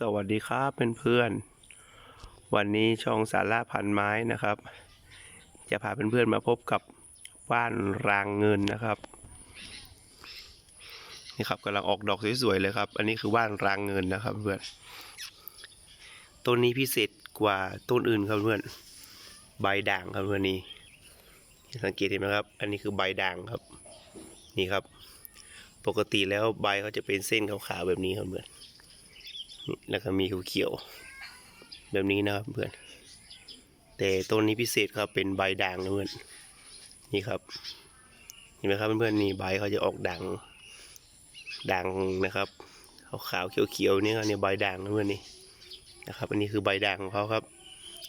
สวัสดีครับเพื่อนๆ วันนี้ช่องสาระพันไม้นะครับ จะพาเพื่อนๆมาพบกับว่านรางเงินนะครับ นี่ครับกำลังออกดอกสวยๆเลยครับ อันนี้คือว่านรางเงินนะครับเพื่อนต้นนี้พิเศษกว่าต้นอื่นครับเพื่อนใบด่างครับเพื่อนนี่สังเกตเห็นไหมครับ อันนี้คือใบด่างครับ นี่ครับ ปกติแล้วใบเขาจะเป็นเส้นขาวๆแบบนี้ครับเพื่อน แล้วก็มีเขียวๆแบบนี้นะครับเพื่อน แต่ต้นนี้พิเศษครับเป็นใบด่างนะเพื่อนนี่ครับเห็นไหมครับเพื่อนๆนี่ใบเขาจะออกด่างด่างนะครับขาวๆเขียวๆนี่ครับเนี่ยใบด่างนะเพื่อนนี่นะครับ อันนี้คือใบด่างของเขาครับ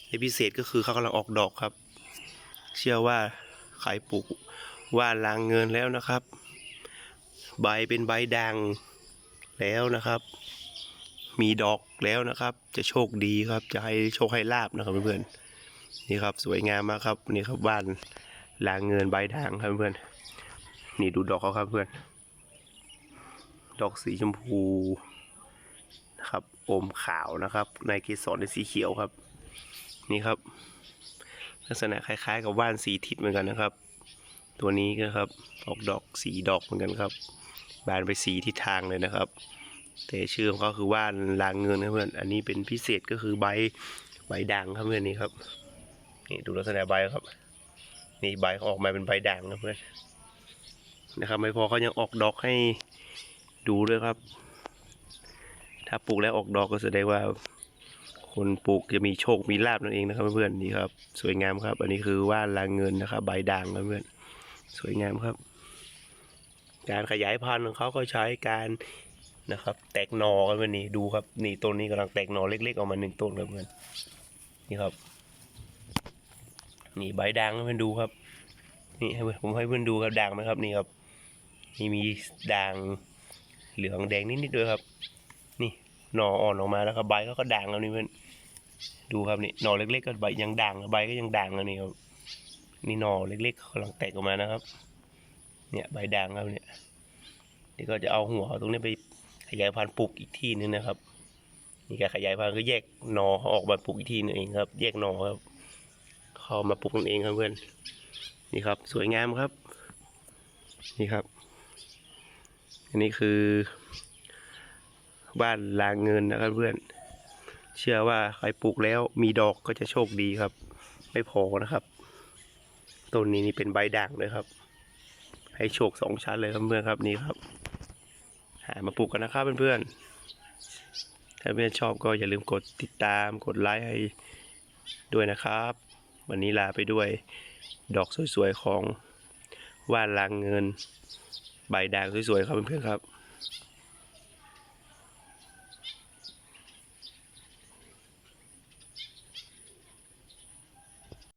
ในพิเศษก็คือเขากำลังออกดอกครับ เชื่อว่าใครปลูกว่านลางเงินแล้วนะครับ ใบเป็นใบด่างแล้วนะครับ มีดอกแล้วนะครับ จะโชคดีครับ จะให้โชคให้ลาบนะครับเพื่อนๆนี่ครับสวยงามมากครับนี่ครับบ้านลางเงินใบด่างครับเพื่อนนี่ดูดอกเขาครับเพื่อน ดอกสีชมพูนะครับอมขาวนะครับ ในเกสรในสีเขียวครับ นี่ครับ ลักษณะคล้ายๆ กับว่านสีทิศเหมือนกันนะครับ ตัวนี้ก็ครับออกดอกสีดอกเหมือนกันครับ บานไปสีทิศทางเลยนะครับ แต่ชื่อของเขาคือว่านลางเงินครับเพื่อน อันนี้เป็นพิเศษก็คือใบใบด่างครับเพื่อนนี่ครับ นี่ดูลักษณะใบครับ นี่ใบเขาออกมาเป็นใบด่างครับเพื่อนนะครับ ไม่พอเขายังออกดอกให้ดูด้วยครับ ถ้าปลูกแล้วออกดอกก็แสดงว่า คนปลูกจะมีโชคมีลาบนั่นเองนะครับเพื่อนนี่ครับ สวยงามครับ อันนี้คือว่านลางเงินนะครับ ใบด่างครับเพื่อน สวยงามครับ การขยายพันธุ์ของเขาก็ใช้การ นะครับ แตกหนอกันวันนี้ดูครับ นี่ต้นนี้กำลังแตกหนอเล็กๆออกมาหนึ่งต้นครับเพื่อนนี่ครับ นี่ใบด่างให้เพื่อนดูครับ นี่ให้ผมให้เพื่อนดูครับด่างไหมครับนี่ครับนี่มีด่างเหลืองแดงนิดๆด้วยครับ นี่หน่ออ่อนออกมาแล้วครับใบเขาก็ด่างแล้วนี่เพื่อนดูครับนี่หน่อเล็กๆก็ใบยังด่างใบก็ยังด่างแล้วนี่ครับนี่หน่อเล็กๆกำลังแตกออกมานะครับ เนี่ยใบด่างครับเนี่ยเดี๋ยวก็จะเอาหัวตรงนี้ไป ยายพันธุ์ปลูกอีกที่นึงนะครับ นี่การขยายพันธุ์ก็แยกหนอออกมาปลูกอีกที่นึงเองครับ แยกหนอครับ เขามาปลูกกันเองครับเพื่อน นี่ครับ สวยงามครับ นี่ครับ อันนี้คือ บ้านลางเงินนะครับเพื่อน เชื่อว่าใครปลูกแล้วมีดอกก็จะโชคดีครับ ไม่พอนะครับ ต้นนี้นี่เป็นใบด่างเลยครับ ให้โชคสองชั้นเลยครับเพื่อนครับนี่ครับ หามาปลูกกันนะครับเพื่อนๆ ถ้าเพื่อนชอบก็อย่าลืมกดติดตามกดไลค์ให้ด้วยนะครับ วันนี้ลาไปด้วยดอกสวยๆของว่านลางเงิน ใบด่างสวยๆครับเพื่อนๆครับ